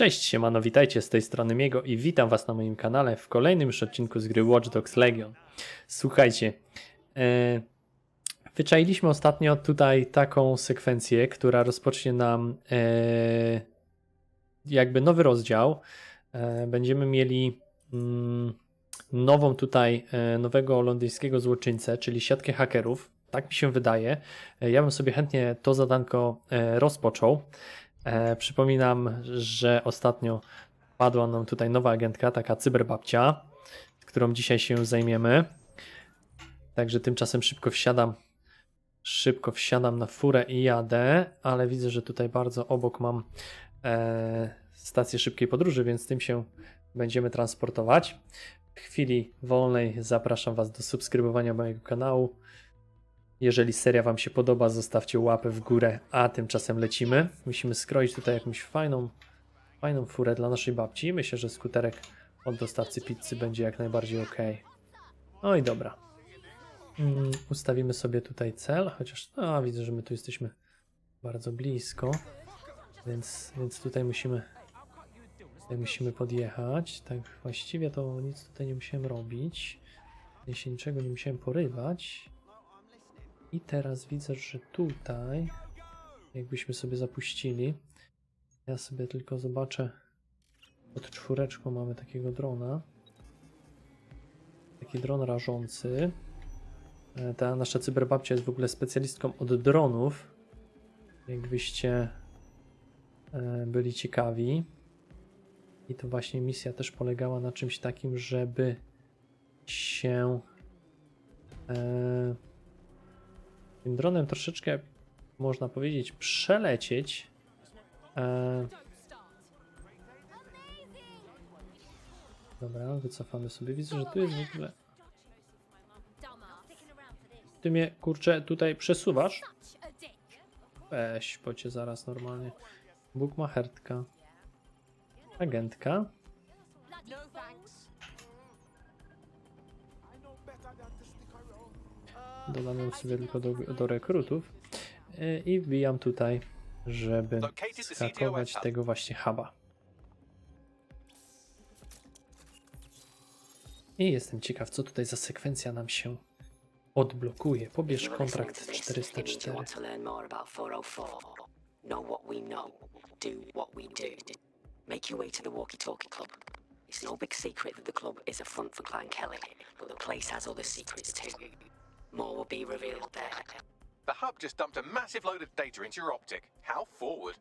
Cześć, siemano, witajcie z tej strony Miego i witam was na moim kanale w kolejnym już odcinku z gry Watch Dogs Legion. Słuchajcie, e, wyczailiśmy ostatnio tutaj taką sekwencję, która rozpocznie nam e, jakby nowy rozdział. E, będziemy mieli mm, nową tutaj, nowego londyńskiego złoczyńcę, czyli siatkę hakerów. Tak mi się wydaje. Ja bym sobie chętnie to zadanko rozpoczął. E, przypominam, że ostatnio padła nam tutaj nowa agentka, taka cyberbabcia, którą dzisiaj się zajmiemy. Także tymczasem szybko wsiadam, szybko wsiadam na furę i jadę, ale widzę, że tutaj bardzo obok mam e, stację szybkiej podróży, więc tym się będziemy transportować. W chwili wolnej zapraszam Was do subskrybowania mojego kanału. Jeżeli seria Wam się podoba, zostawcie łapę w górę, a tymczasem lecimy. Musimy skroić tutaj jakąś fajną, fajną furę dla naszej babci. Myślę, że skuterek od dostawcy pizzy będzie jak najbardziej ok. No i dobra. Mm, ustawimy sobie tutaj cel, chociaż no, widzę, że my tu jesteśmy bardzo blisko, więc, więc tutaj musimy tutaj musimy podjechać. Tak właściwie to nic tutaj nie musiałem robić. Się niczego nie musiałem porywać. I teraz widzę, że tutaj, jakbyśmy sobie zapuścili, ja sobie tylko zobaczę, pod czwóreczką mamy takiego drona. Taki dron rażący. E, Ta nasza cyberbabcia jest w ogóle specjalistką od dronów. Jakbyście e, byli ciekawi. I to właśnie misja też polegała na czymś takim, żeby się e, tym dronem troszeczkę, można powiedzieć, przelecieć. E... Dobra, wycofamy sobie. Widzę, że tu jest w ogóle. Ty mnie, kurczę, tutaj przesuwasz? Weź, bo cię zaraz normalnie. Bukmachertka. Agentka. Dodam ją sobie tylko do, do rekrutów. E, I wbijam tutaj, żeby skakować tego właśnie huba. I jestem ciekaw, co tutaj za sekwencja nam się odblokuje. Pobierz kontrakt If you 404. want to learn more about 404, know what we know, do what we do. Make your way to the Walkie Talkie Club. It's no big secret that the club is a front for Clan Kelly, but the place has other secrets too. More will be revealed there. The hub just dumped a massive load of data into your optic. How forward?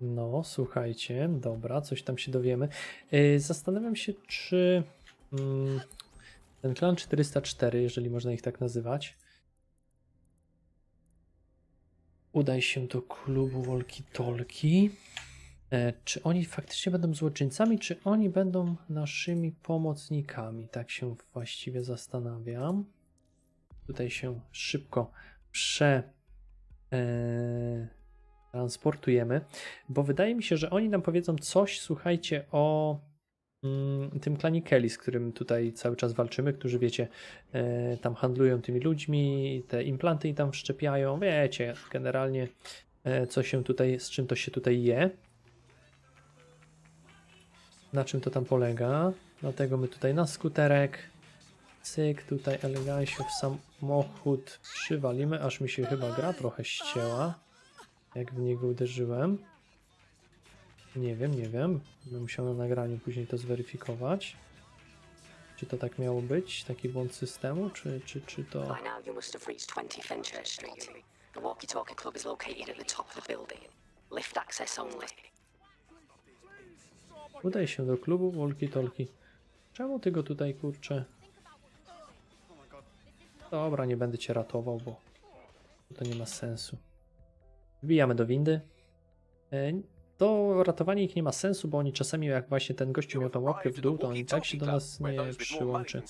No, słuchajcie, dobra, coś tam się dowiemy. Yy, Zastanawiam się, czy mm, ten klan 404, jeżeli można ich tak nazywać, udaj się do klubu Wolki Tolki. E, Czy oni faktycznie będą złoczyńcami, czy oni będą naszymi pomocnikami? Tak się właściwie zastanawiam. Tutaj się szybko prze. E, bo wydaje mi się, że oni nam powiedzą coś, słuchajcie, o mm, tym klanie Kelly, z którym tutaj cały czas walczymy, którzy wiecie, e, tam handlują tymi ludźmi, te implanty im tam wszczepiają, wiecie, generalnie e, co się tutaj, z czym to się tutaj je. Na czym to tam polega? Dlatego my tutaj na skuterek, cyk, tutaj elegancie w samochód przywalimy, aż mi się chyba gra trochę ścięła jak w niego uderzyłem. Nie wiem, nie wiem. Będę musiał na nagraniu później to zweryfikować. Czy to tak miało być? Taki błąd systemu? Czy, czy, czy to... By now, you must have reached 20 Fenchurch Street. The Walkie Talkie Club is located at the top of the building. Lift access only. Udaj się do klubu Wolki Tolki. Czemu ty go tutaj kurczę? Dobra, nie będę cię ratował, bo to nie ma sensu. Wbijamy do windy. E, To ratowanie ich nie ma sensu, bo oni czasami jak właśnie ten gościu miał tą łapkę w dół, to on i tak się do nas nie przyłączy.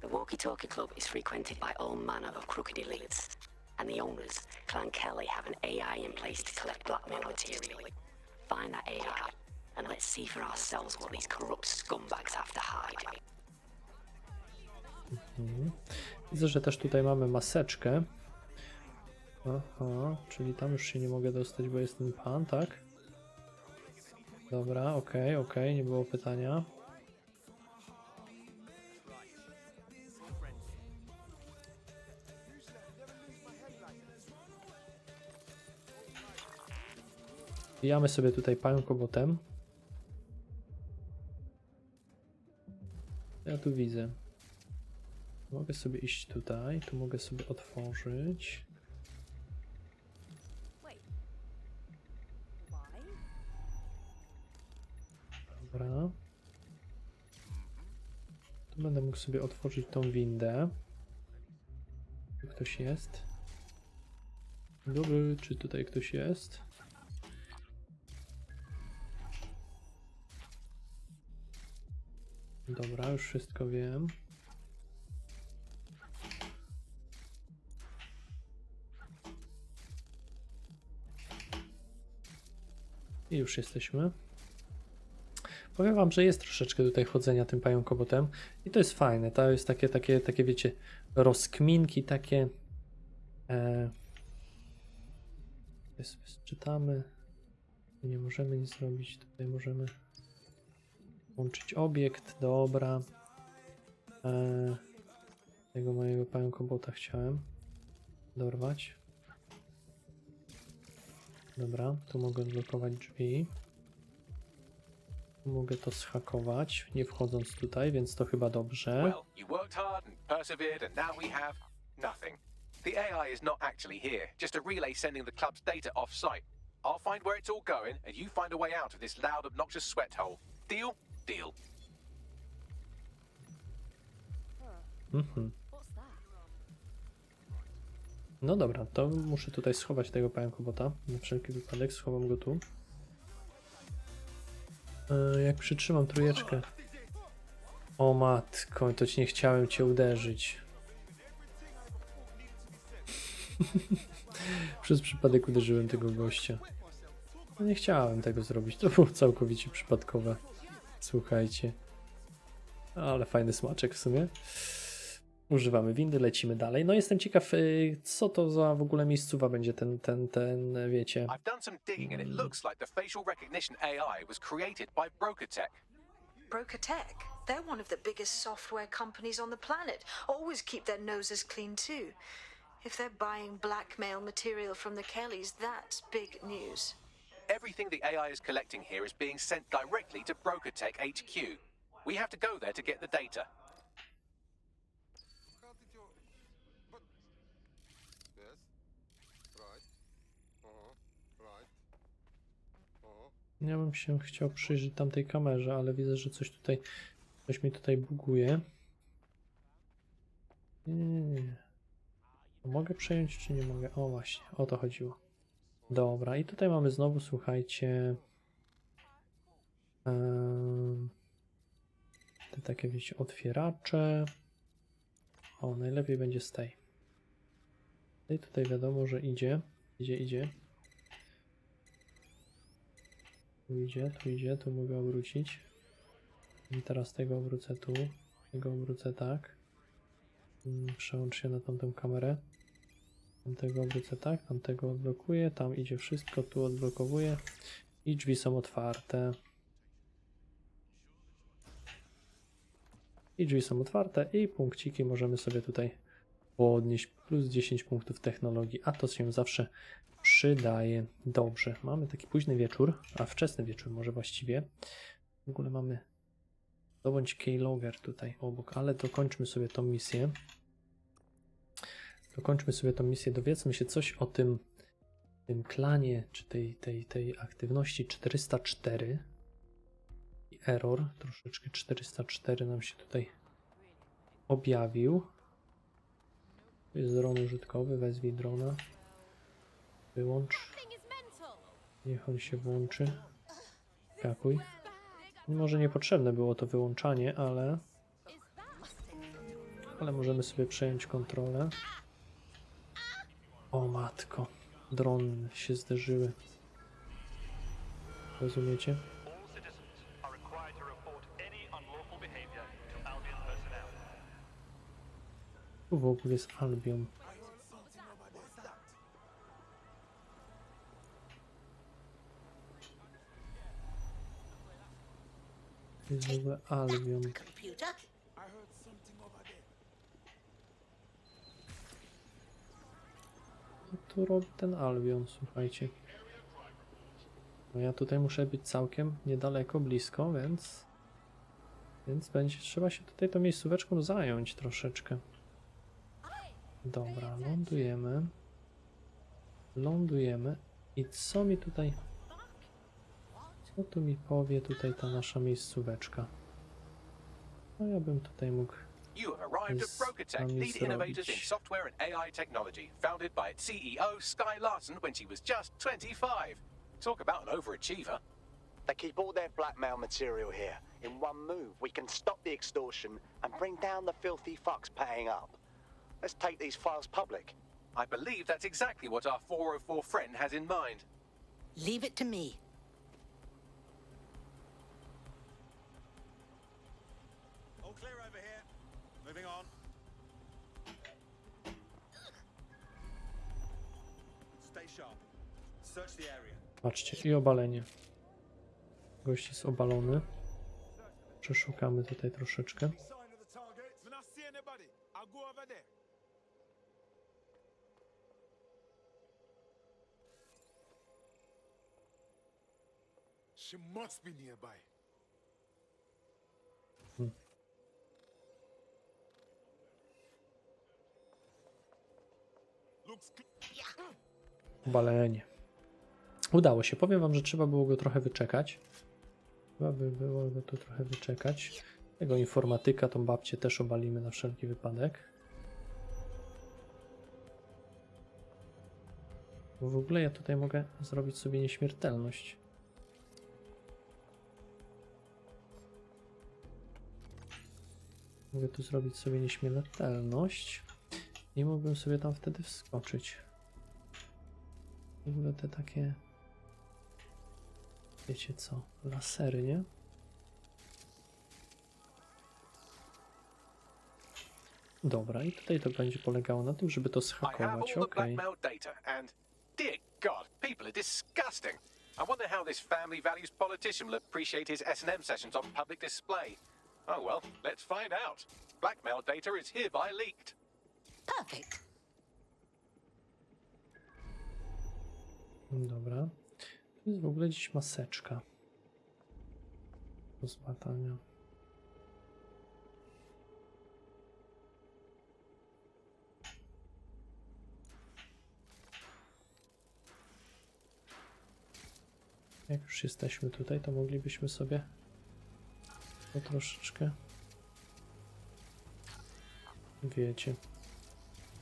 The Walkie Talkie Club is frequented by all manner of crooked elites, and the owners, Clan Kelly, have an AI in place to collect blackmail material. Find that AI, and let's see for ourselves what these corrupt scumbags have to hide. Widzę, że też tutaj mamy maseczkę. Aha, czyli tam już się nie mogę dostać, bo jest ten pan, tak? Dobra, okej, okej, nie było pytania. Wbijamy sobie tutaj pająkobotem. Ja tu widzę. Mogę sobie iść tutaj, tu mogę sobie otworzyć. Dobra. Tu będę mógł sobie otworzyć tą windę. Tu ktoś jest. Dobry, czy tutaj ktoś jest? Dobra, już wszystko wiem. I już jesteśmy. Powiem wam, że jest troszeczkę tutaj chodzenia tym pająkobotem i to jest fajne. To jest takie, takie, takie wiecie, rozkminki takie. E, czytamy. Nie możemy nic zrobić. Tutaj możemy łączyć obiekt. Dobra. E, tego mojego pająkobota chciałem dorwać. Dobra, tu mogę odblokować drzwi. Mogę to schakować, nie wchodząc tutaj, więc to chyba dobrze. Well, you worked hard and persevered, and now we have nothing. The AI is not actually here, just a relay sending the club's data off site. I'll find where it's all going, and you find a way out of this loud, obnoxious sweat hole. Deal? Deal. Mhm. No dobra, to muszę tutaj schować tego pająkobota. Na wszelki wypadek schowam go tu. E, jak przytrzymam trójeczkę. O matko, to ci nie chciałem cię uderzyć. Przez przypadek uderzyłem tego gościa. No nie chciałem tego zrobić, to było całkowicie przypadkowe. Słuchajcie. Ale fajny smaczek w sumie. Używamy windy, lecimy dalej. No jestem ciekaw, y, co to za w ogóle miejscowa będzie ten, ten, ten, wiecie. I've done some digging, and it looks like the facial recognition AI was created by Brokertech. Broker Tech. They're one of the biggest software companies on the planet. Always keep their noses clean, too. If they're buying blackmail material from the Kellys, that's big news. Everything the AI is collecting here is being sent directly to Brokertech HQ. We have to go there to get the data. How did you... But... Yes. Right. Uh-huh. Right. Uh-huh. Ja bym się chciał przyjrzeć tamtej kamerze, ale widzę, że coś tutaj, coś mi tutaj buguje. Nie, nie, nie. Mogę przejąć, czy nie mogę? O właśnie, o to chodziło. Dobra, i tutaj mamy znowu, słuchajcie, te takie, wiecie, otwieracze. O, najlepiej będzie z tej. I tutaj wiadomo, że idzie, idzie, idzie. Tu idzie, tu idzie, tu mogę obrócić. I teraz tego obrócę tu, tego obrócę tak. Mm, Przełącz się na tamtą kamerę. Tamtego obrócę tak, tamtego odblokuję, tam idzie wszystko, tu odblokowuję i drzwi są otwarte. I drzwi są otwarte i punkciki możemy sobie tutaj podnieść plus 10 punktów technologii, a to się zawsze przydaje. Dobrze, mamy taki późny wieczór, a wczesny wieczór może właściwie. W ogóle mamy zdobądź keylogger tutaj obok, ale dokończmy sobie tą misję. Dokończmy sobie tą misję, dowiedzmy się coś o tym, tym klanie, czy tej, tej, tej aktywności 404 i error, troszeczkę 404 nam się tutaj objawił. Jest dron użytkowy, wezwij drona. Wyłącz. Niech on się włączy. Skakuj. Może niepotrzebne było to wyłączanie, ale... Ale możemy sobie przejąć kontrolę. O matko. Drony się zderzyły. Rozumiecie? All citizens are required to report any unlawful behavior to Albion personnel. Tu w ogóle jest Albion. Jest w ogóle Albion. Co tu robi ten Albion, słuchajcie. No ja tutaj muszę być całkiem niedaleko, blisko, więc... Więc będzie trzeba się tutaj tą miejscóweczką zająć troszeczkę. Dobra, lądujemy. Lądujemy. I co mi tutaj... Co tu mi powie tutaj ta nasza miejscóweczka? No ja bym tutaj mógł... You have arrived at Brokatech, lead innovators in software and AI technology, founded by its CEO Sky Larson when she was just 25. Talk about an overachiever. They keep all their blackmail material here. In one move, we can stop the extortion and bring down the filthy fucks paying up. Let's take these files public. I believe that's exactly what our 404 friend has in mind. Leave it to me. All clear over here. Moving on. Stay sharp. Search the area. Patrzcie, i obalenie. Gość jest obalony. Przeszukamy tutaj troszeczkę. Sign of the target. When I see anybody, I'll go over there. She must be nearby. Obalenie. Udało się. Powiem wam, że trzeba było go trochę wyczekać. Trzeba by było go tu trochę wyczekać. Tego informatyka, tą babcię też obalimy na wszelki wypadek. Bo w ogóle ja tutaj mogę zrobić sobie nieśmiertelność. Mogę tu zrobić sobie nieśmiertelność i mógłbym sobie tam wtedy wskoczyć. W ogóle te takie. Wiecie co? Lasery, nie? Dobra, i tutaj to będzie polegało na tym, żeby to schakować. and dear God, people are disgusting. I wonder how this family values politician will appreciate his S&M sessions on public display. Oh well, let's find out. Blackmail data is hereby leaked. Perfect. Dobra. To jest w ogóle dziś maseczka. Do zbadania. Jak już jesteśmy tutaj, to moglibyśmy sobie troszeczkę wiecie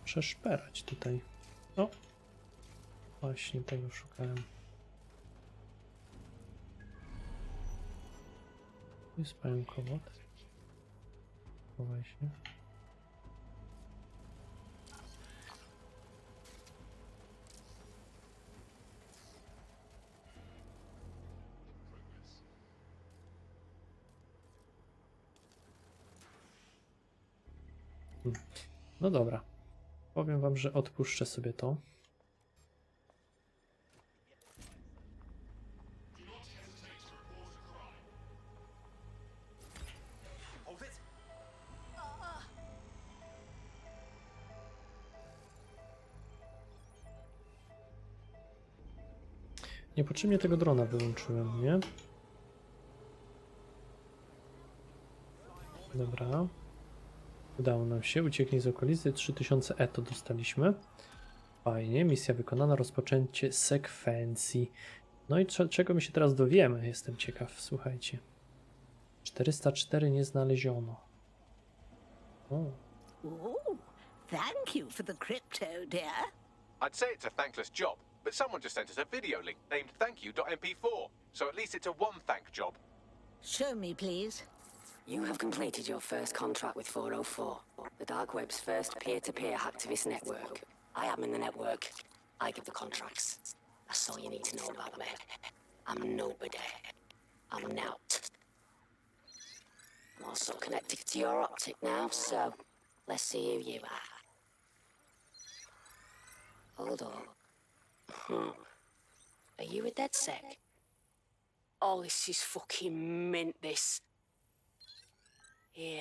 przeszperać tutaj. O! Właśnie tego szukałem. Jest pająkowod. Chowaj się. No dobra. Powiem wam, że odpuszczę sobie to. Niepotrzebnie tego drona wyłączyłem, nie? Dobra. Udało nam się. Ucieknij z okolicy. 3000 eto dostaliśmy. Fajnie. Misja wykonana. Rozpoczęcie sekwencji. No i cze- czego my się teraz dowiemy? Jestem ciekaw. Słuchajcie. 404 nie znaleziono. O. Ooh, thank you for the crypto, dear. I'd say it's a thankless job, but someone just sent us a video link named thankyou.mp4, so at least it's a one thank job. Show me, please. You have completed your first contract with 404, the dark web's first peer-to-peer hacktivist network. I am in the network. I give the contracts. That's all you need to know about me. I'm nobody. I'm an out. I'm also connected to your optic now, so let's see who you are. Hold on. Hmm. Are you a dead sec? Oh, this is fucking mint, this. Yeah,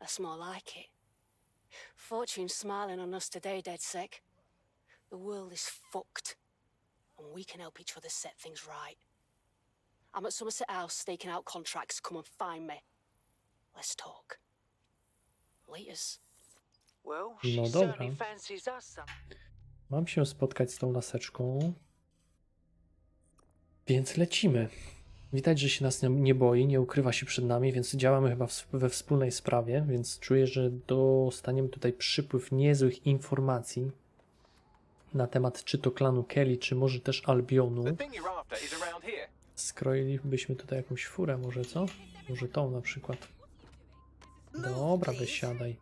that's more like it. Fortune's smiling on us today, dead sick. The world is fucked, and we can help each other set things right. I'm at Somerset House staking out contracts. Come and find me. Let's talk. Laters. Well, No she dobra. certainly fancies us some. Mam się spotkać z tą laseczką. Więc lecimy. Widać, że się nas nie- boi, nie ukrywa się przed nami, więc działamy chyba we wspólnej sprawie, więc czuję, że dostaniemy tutaj przypływ niezłych informacji na temat czy to klanu Kelly, czy może też Albionu. Skroilibyśmy tutaj jakąś furę może, co? Może tą na przykład. Dobra, wysiadaj.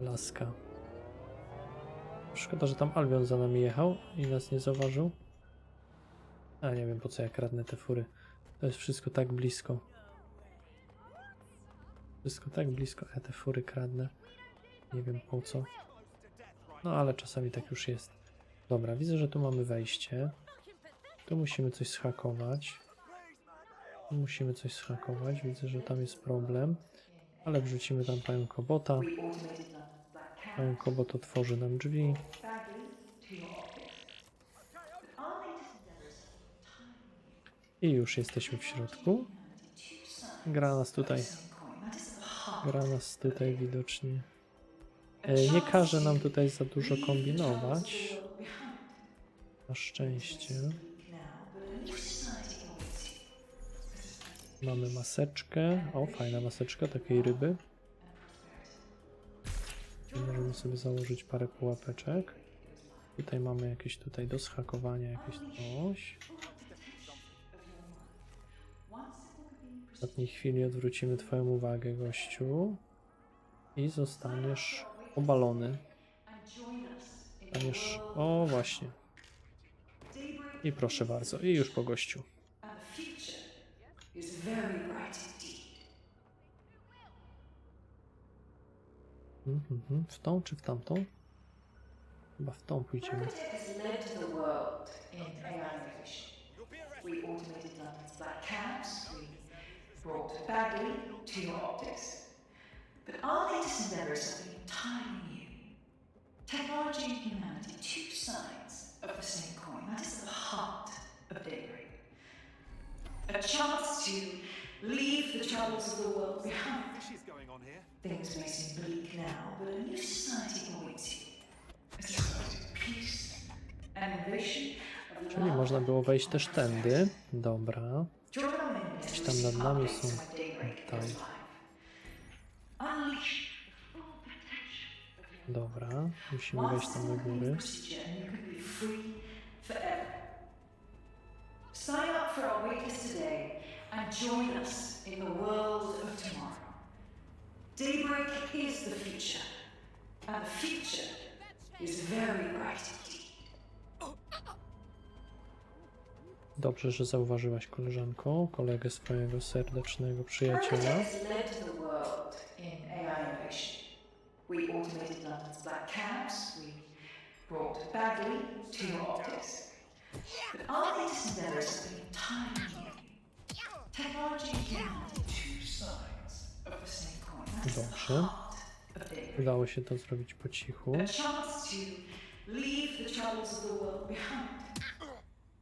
Laska. Szkoda, że tam Albion za nami jechał i nas nie zauważył. A nie wiem po co ja kradnę te fury. To jest wszystko tak blisko. Wszystko tak blisko, ja te fury kradnę. Nie wiem po co. No ale czasami tak już jest. Dobra, widzę, że tu mamy wejście. Tu musimy coś schakować. Tu musimy coś schakować. Widzę, że tam jest problem. Ale wrzucimy tam panią Kobota. Panią Kobot otworzy nam drzwi. I już jesteśmy w środku. Gra nas tutaj. Gra nas tutaj widocznie. E, Nie każe nam tutaj za dużo kombinować. Na szczęście. Mamy maseczkę. O, fajna maseczka takiej ryby. Możemy sobie założyć parę pułapeczek. Tutaj mamy jakieś tutaj do schakowania, jakieś coś. Ostatniej chwili odwrócimy Twoją uwagę, gościu. I zostaniesz obalony. Zostaniesz... O, właśnie. I proszę bardzo, i już po gościu. Mhm. W tą czy w tamtą? Chyba w tą pójdziemy. We automated we brought Bagley to your optics. But our latest endeavour is something entirely new. Technology and humanity, two sides of the same coin. That is the heart of daybreak. A chance to leave the troubles of the world behind. She's going on here. Things may seem bleak now, but a new society awaits you. A society of peace and innovation Czyli można było wejść też tędy. Dobra. Join our men Gdzieś as tam we nad see nami updates są when daybreak tutaj. goes live. Unleash the full potential of your Dobra. Musimy wejść tam do Once góry. procedure and you can be free forever. Sign up for our waitlist today and join us in the world of tomorrow. Daybreak is the future, and the future is very bright indeed. Dobrze, że zauważyłaś koleżanko, kolegę swojego serdecznego przyjaciela. We automated London's black cabs, we brought Bagley to your optics. But our latest endeavour is something entirely new. Technology and humanity, two sides of the same coin. That is the Dobrze. heart of daybreak. Udało się to zrobić po cichu. A chance to leave the troubles of the world behind.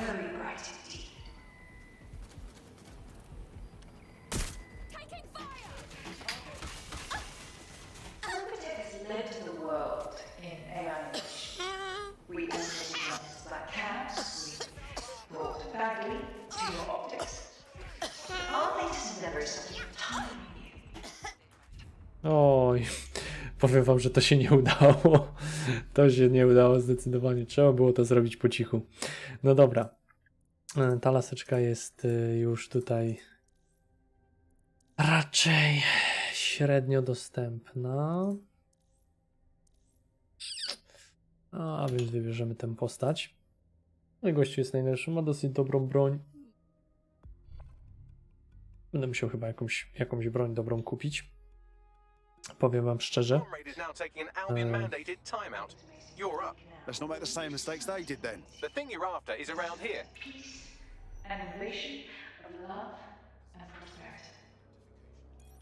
very bright indeed. Architect has led the world in AI innovation. We automated London's black cabs, we brought Bagley to your optics. Our latest endeavour is something entirely new. Oj, powiem wam, że to się nie udało. To się nie udało zdecydowanie. Trzeba było to zrobić po cichu. No dobra. E, Ta laseczka jest y, już tutaj raczej średnio dostępna. A więc wybierzemy tę postać. No i gościu jest najlepszy, ma dosyć dobrą broń. Będę musiał chyba jakąś, jakąś broń dobrą kupić. Powiem wam szczerze. Comrade is now taking an Albion mandated timeout. You're up. Let's not make the same mistakes they did then. The thing you're after is around here. An invasion of love and prosperity.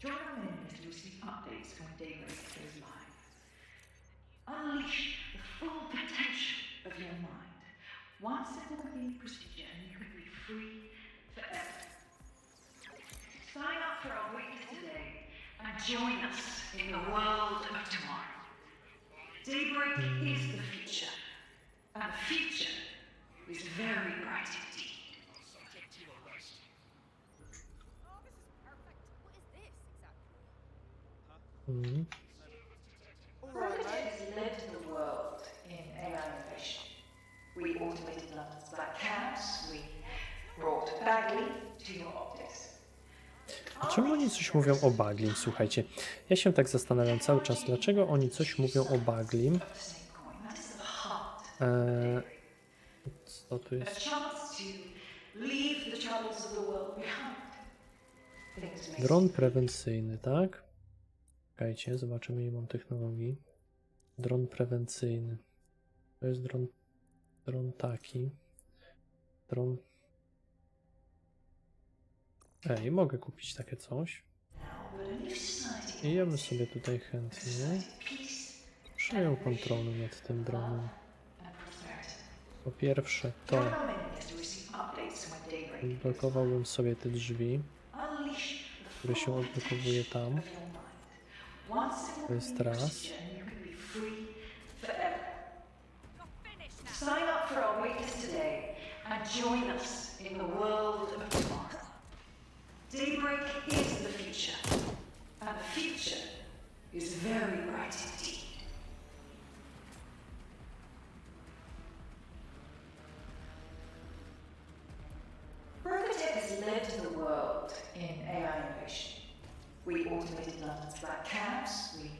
Join our members to receive updates when Daybreak goes live. Unleash the full potential of your mind. One simple complete procedure and you can be free forever. Sign up for our week today and join us in the world of tomorrow. Daybreak is the future, and the future is very bright indeed. Mhm. Rocket has led the world in AI innovation. We automated London's black cabs, we brought Bagley to your optics. Czemu oni coś mówią o Baglim? Słuchajcie, ja się tak zastanawiam cały czas, dlaczego oni coś mówią o Baglim. Eee, co tu jest? Dron prewencyjny, tak? Czekajcie, zobaczymy ile mam technologii. Dron prewencyjny. To jest dron, dron taki. Dron... Ej, mogę kupić takie coś. I ja bym sobie tutaj chętnie przejął kontrolę nad tym dronem. Po pierwsze to odblokowałbym sobie te drzwi, które się odblokowuje tam. To jest raz. Sign up for our weekends today and join us in the world of tomorrow. Daybreak is the future, and the future is very bright indeed. Robotech has led the world in AI innovation. We automated London's black cabs, we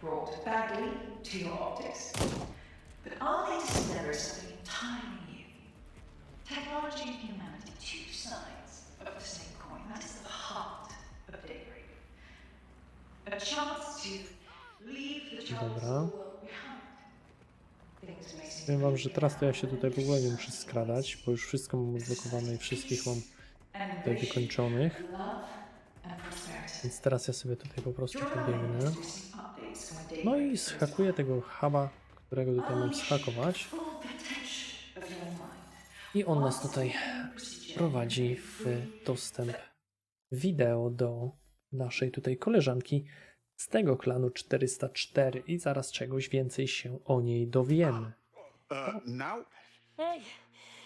brought Bagley to your optics. But our latest endeavor is something entirely new. Technology and humanity, two sides of the same Dobra. Powiem wam, że teraz to ja się tutaj w ogóle nie muszę skradać, bo już wszystko mam odblokowane i wszystkich mam tutaj wykończonych. Więc teraz ja sobie tutaj po prostu pobiegnę. No i schakuję tego huba, którego tutaj mam schakować. I on nas tutaj prowadzi w dostęp wideo do naszej tutaj koleżanki z tego klanu 404 i zaraz czegoś więcej się o niej dowiemy. Uh, now? Hey,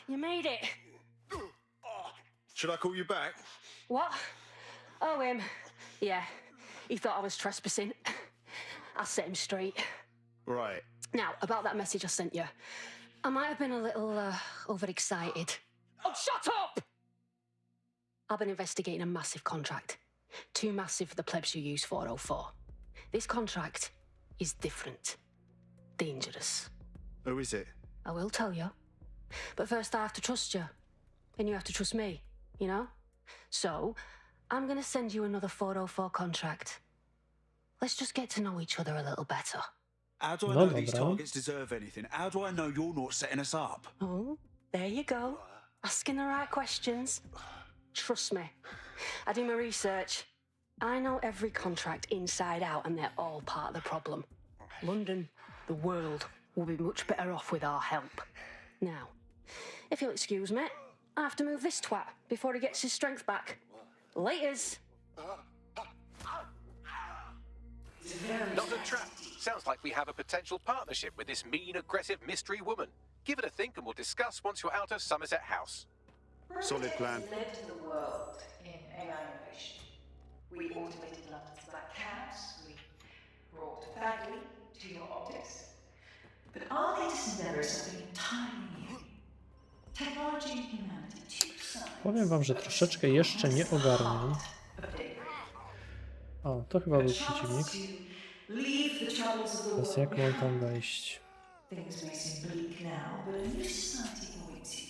you made it. Should I call you back? What? Oh, him. Yeah, he thought I was trespassing. I'll set him straight. Right. Now, about that message I sent you. I might have been a little uh, overexcited. Oh, shut up! I've been investigating a massive contract. Too massive for the plebs who use 404. This contract is different. Dangerous. Who is it? I will tell you. But first, I have to trust you. And you have to trust me, you know? So, I'm gonna send you another 404 contract. Let's just get to know each other a little better. How do I know these targets deserve anything? How do I know you're not setting us up? Oh, there you go. Asking the right questions. Trust me. I do my research. I know every contract inside out, and they're all part of the problem. London, the world, will be much better off with our help. Now, if you'll excuse me, I have to move this twat before he gets his strength back. Laters. Not a trap. Sounds like we have a potential partnership with this mean, aggressive mystery woman. Give it a think and we'll discuss once you're out of Somerset House. Solid plan. Has led the world in AI innovation. We automated London's black cabs, we brought Bagley to your optics. But our latest endeavor is something entirely new. Technology and humanity, two sides Powiem wam, że troszeczkę jeszcze nie ogarniam. O, to chyba był przeciwnik. Teraz jak mam tam wejść? Things may seem bleak now, but a new society awaits you.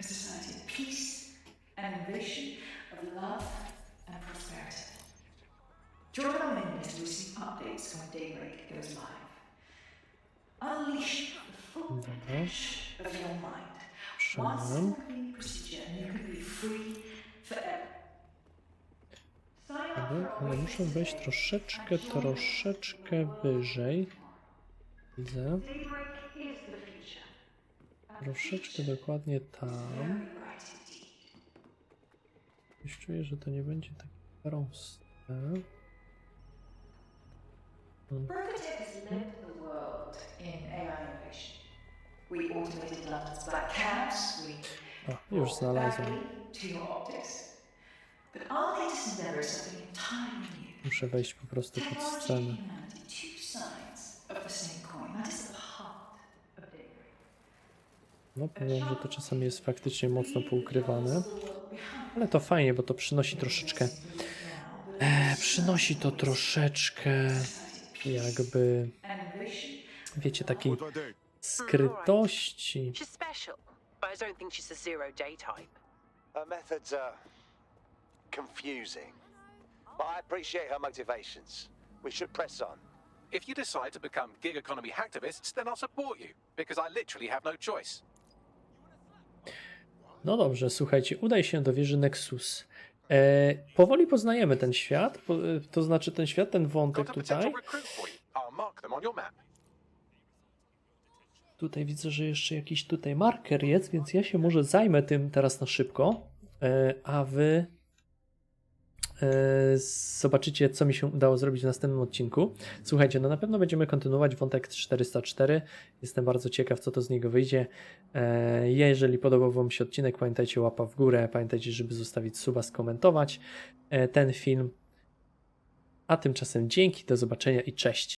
A society of peace and innovation, of love and prosperity. Join our list to receive updates when Daybreak goes live. Unleash the full potential of your mind. Przemian. simple clean procedure and you can be free forever. Ale muszę wejść troszeczkę, troszeczkę wyżej. Widzę. Daybreak is the future. Troszeczkę dokładnie tam. Już czuję, że to nie będzie tak proste. Hmm. O, już znalazłem. Muszę wejść po prostu pod scenę. and humanity, two sides of the same coin. That is the heart of Daybreak. No powiem, że to czasami jest faktycznie mocno poukrywane. Ale to fajnie, bo to przynosi troszeczkę. E, przynosi to troszeczkę jakby, wiecie, takiej skrytości. Her methods are confusing. But I appreciate her motivations. We should press on. If you decide to become gig economy hacktivists, then I'll support you, because I literally have no choice. No dobrze, słuchajcie, udaj się do wieży Nexus. E, powoli poznajemy ten świat, po, e, to znaczy ten świat, ten wątek tutaj. Tutaj widzę, że jeszcze jakiś tutaj marker jest, więc ja się może zajmę tym teraz na szybko, e, a wy zobaczycie, co mi się udało zrobić w następnym odcinku. Słuchajcie, no na pewno będziemy kontynuować wątek 404. Jestem bardzo ciekaw, co to z niego wyjdzie. E, Jeżeli podobał Wam się odcinek, pamiętajcie łapa w górę, pamiętajcie, żeby zostawić suba, skomentować e, ten film. A tymczasem dzięki, do zobaczenia i cześć.